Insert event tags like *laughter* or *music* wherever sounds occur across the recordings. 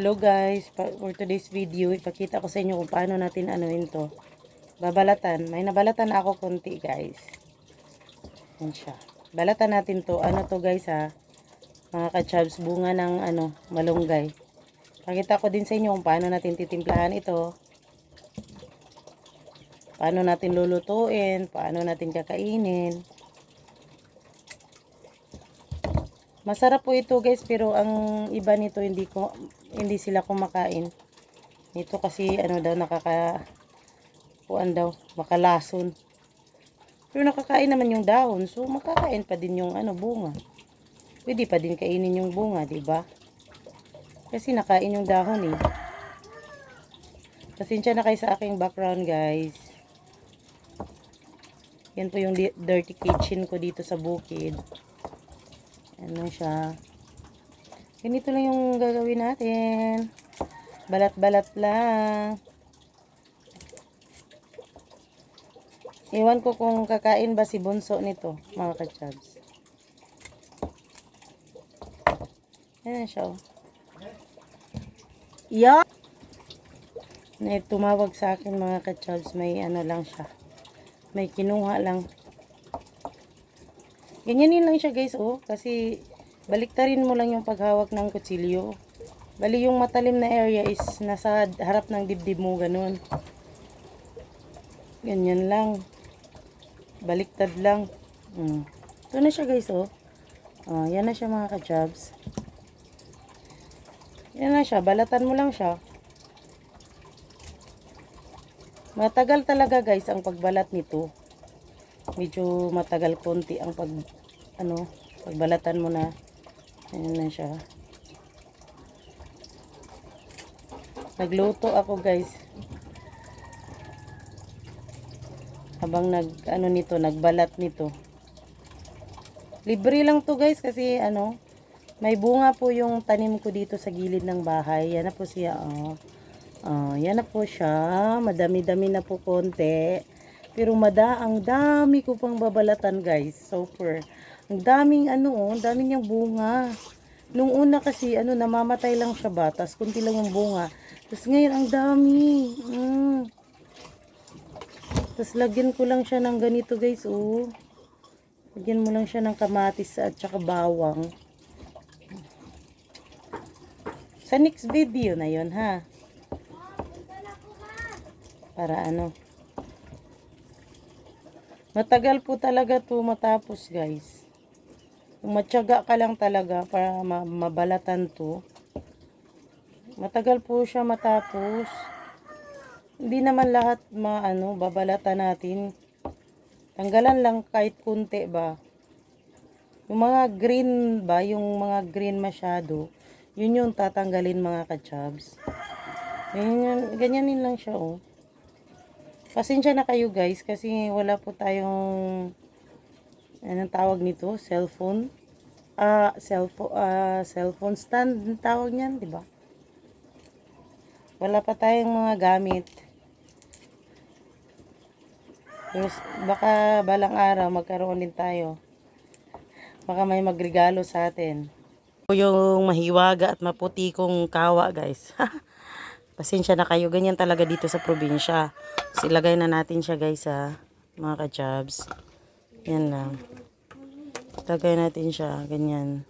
Hello guys, for today's video, ipakita ko sa inyo kung paano natin anuin to. Babalatan. May nabalatan ako konti guys. Yan siya. Balatan natin to. Ano to guys ha? Mga kachabs, bunga ng ano, malunggay. Pakita ko din sa inyo kung paano natin titimplahan ito. Paano natin lulutuin, paano natin kakainin. Masarap po ito guys, pero ang iba nito hindi ko hindi sila kumakain. Ito kasi ano daw nakaka kuan daw, makalason. Pero nakakain naman yung dahon, so makakain pa din yung ano bunga. Pwede pa din kainin yung bunga, 'di ba? Kasi nakain yung dahon eh. Pasensya na kayo sa aking background, guys. Yan po yung di- dirty kitchen ko dito sa bukid. Ano siya. Ganito lang yung gagawin natin. Balat-balat lang. Iwan ko kung kakain ba si Bunso nito, mga kachabs. Ayan siya, oh. Yeah. Na tumawag sa akin mga kachabs, may ano lang siya. May kinuha lang. Ganyanin lang siya guys, oh. Kasi baliktarin mo lang yung paghawak ng kutsilyo. Bali yung matalim na area is nasa harap ng dibdib mo, ganun. Ganyan lang. Baliktad lang. Mm. Ito na siya guys, oh. Ah, yan na siya mga kajabs. Yan na siya. Balatan mo lang siya. Matagal talaga guys ang pagbalat nito. Medyo matagal konti ang pag ano, pagbalatan mo na. Ayan na siya. Nagluto ako guys. Habang nag ano nito, nagbalat nito. Libre lang to guys kasi ano, may bunga po yung tanim ko dito sa gilid ng bahay. Yan na po siya. Oh. Oh, yan na po siya. Madami-dami na po konti. Pero mada, ang dami ko pang babalatan guys. Super. Ang daming ano, oh, ang daming niyang bunga. Nung una kasi, ano, namamatay lang siya ba? Tapos kunti lang yung bunga. Tapos ngayon, ang dami. Mm. Tapos lagyan ko lang siya ng ganito guys, oh. Lagyan mo lang siya ng kamatis at saka bawang. Sa next video na yon ha. Para ano. Matagal po talaga to matapos guys. Matyaga ka lang talaga para ma- mabalatan to. Matagal po siya matapos. Hindi naman lahat maano babalatan natin. Tanggalan lang kahit kunti ba. Yung mga green ba, yung mga green masyado, yun yung tatanggalin mga kachabs. Ganyan, ganyanin lang siya oh. Pasensya na kayo guys kasi wala po tayong anong tawag nito, cellphone. Ah, cellphone, ah, cellphone stand ang tawag niyan, 'di ba? Wala pa tayong mga gamit. Yes, baka balang araw magkaroon din tayo. Baka may magregalo sa atin. Yung mahiwaga at maputi kong kawa, guys. *laughs* Pasensya na kayo. Ganyan talaga dito sa probinsya. So, ilagay na natin siya, guys, ha. Mga kajabs. Yan lang. Ilagay natin siya. Ganyan.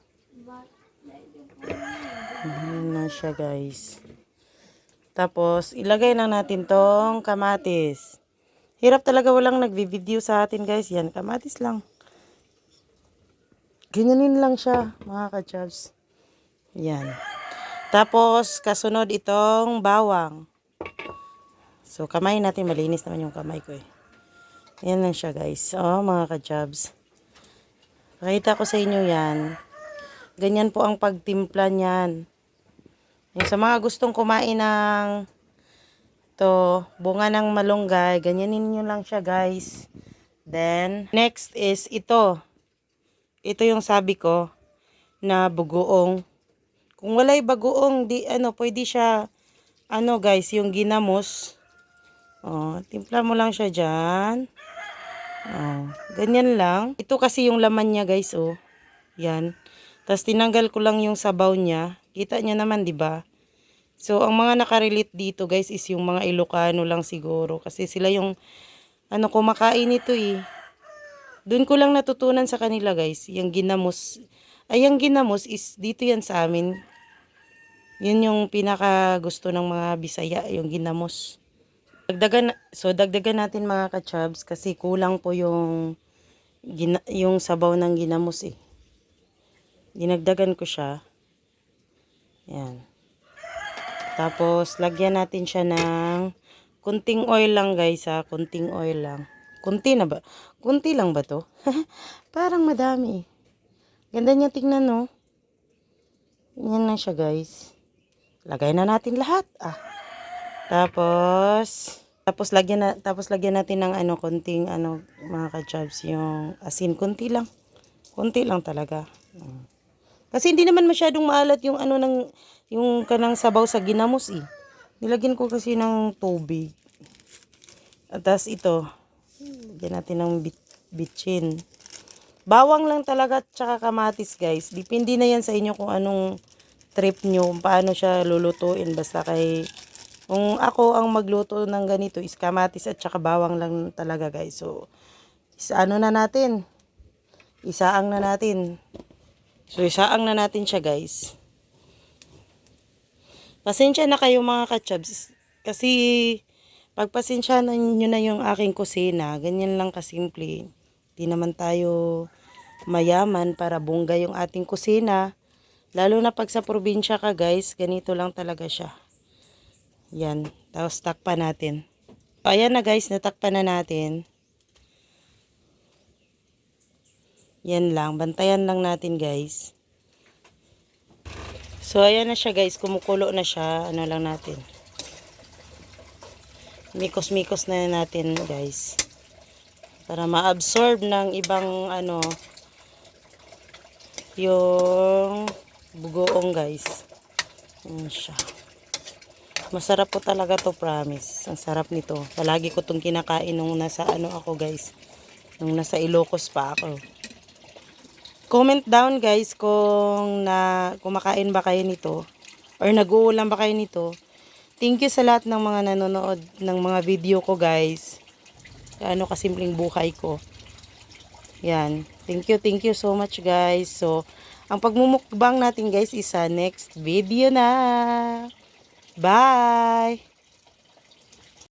Yan na siya, guys. Tapos, ilagay lang natin tong kamatis. Hirap talaga walang nagvi-video sa atin, guys. Yan, kamatis lang. Ganyanin lang siya, mga kachabs. Yan. Tapos, kasunod itong bawang. So, kamay natin. Malinis naman yung kamay ko eh. Yan lang siya, guys. Oh, mga kachabs. Pakita ko sa inyo yan. Ganyan po ang pagtimpla niyan. Yung sa mga gustong kumain ng to bunga ng malunggay, ganyanin nyo lang siya, guys. Then, next is ito. Ito yung sabi ko na bugoong. Kung walay bagoong, di ano, pwede siya ano guys, yung ginamos. Oh, timpla mo lang siya diyan. Oh, ganyan lang. Ito kasi yung laman niya, guys, oh. Yan. Tapos tinanggal ko lang yung sabaw niya. Kita niya naman, 'di ba? So, ang mga nakarelate dito guys is yung mga Ilocano lang siguro. Kasi sila yung, ano, kumakain ito eh. Doon ko lang natutunan sa kanila guys. Yung ginamos. Ay, yung ginamos is dito yan sa amin. Yun yung pinaka gusto ng mga Bisaya, yung ginamos. Dagdagan, so dagdagan natin mga kachabs kasi kulang po yung gina, yung sabaw ng ginamos eh. Dinagdagan ko siya. Yan. Tapos, lagyan natin siya ng kunting oil lang guys ha. Kunting oil lang. Kunti na ba? Kunti lang ba to? *laughs* Parang madami. Ganda niya tingnan no. Yan lang siya guys. Lagay na natin lahat. Ah. Tapos, tapos lagyan na, tapos lagyan natin ng ano, konting ano, mga kachabs, yung asin, konti lang. Konti lang talaga. Kasi hindi naman masyadong maalat yung ano ng, yung kanang sabaw sa ginamos eh. Nilagyan ko kasi ng tubig. At tas ito, lagyan natin ng bit, bitchin. Bawang lang talaga at saka kamatis guys. Depende na yan sa inyo kung anong trip nyo, paano siya lulutuin. Basta kay, kung ako ang magluto ng ganito is kamatis at saka bawang lang talaga guys. So, isa ano na natin? Isaang na natin. So, isaang na natin siya guys. Pasensya na kayo mga kachabs. Kasi, pagpasensya na nyo na yung aking kusina, ganyan lang kasimple. Di naman tayo mayaman para bungga yung ating kusina. Lalo na pag sa probinsya ka guys, ganito lang talaga siya. Yan. Tapos takpan natin. Ayan na guys, natakpan na natin. Yan lang. Bantayan lang natin guys. So ayan na siya guys. Kumukulo na siya. Ano lang natin. Mikos-mikos na natin guys. Para ma-absorb ng ibang ano yung bugoong guys. Ayan siya. Masarap po talaga to promise. Ang sarap nito. Palagi ko tong kinakain nung nasa ano ako guys. Nung nasa Ilocos pa ako. Comment down guys kung na kumakain ba kayo nito or nag-uulam ba kayo nito. Thank you sa lahat ng mga nanonood ng mga video ko guys. Ano kasimpleng buhay ko. Yan. Thank you, thank you so much guys. So, ang pagmumukbang natin guys is sa next video na. Bye!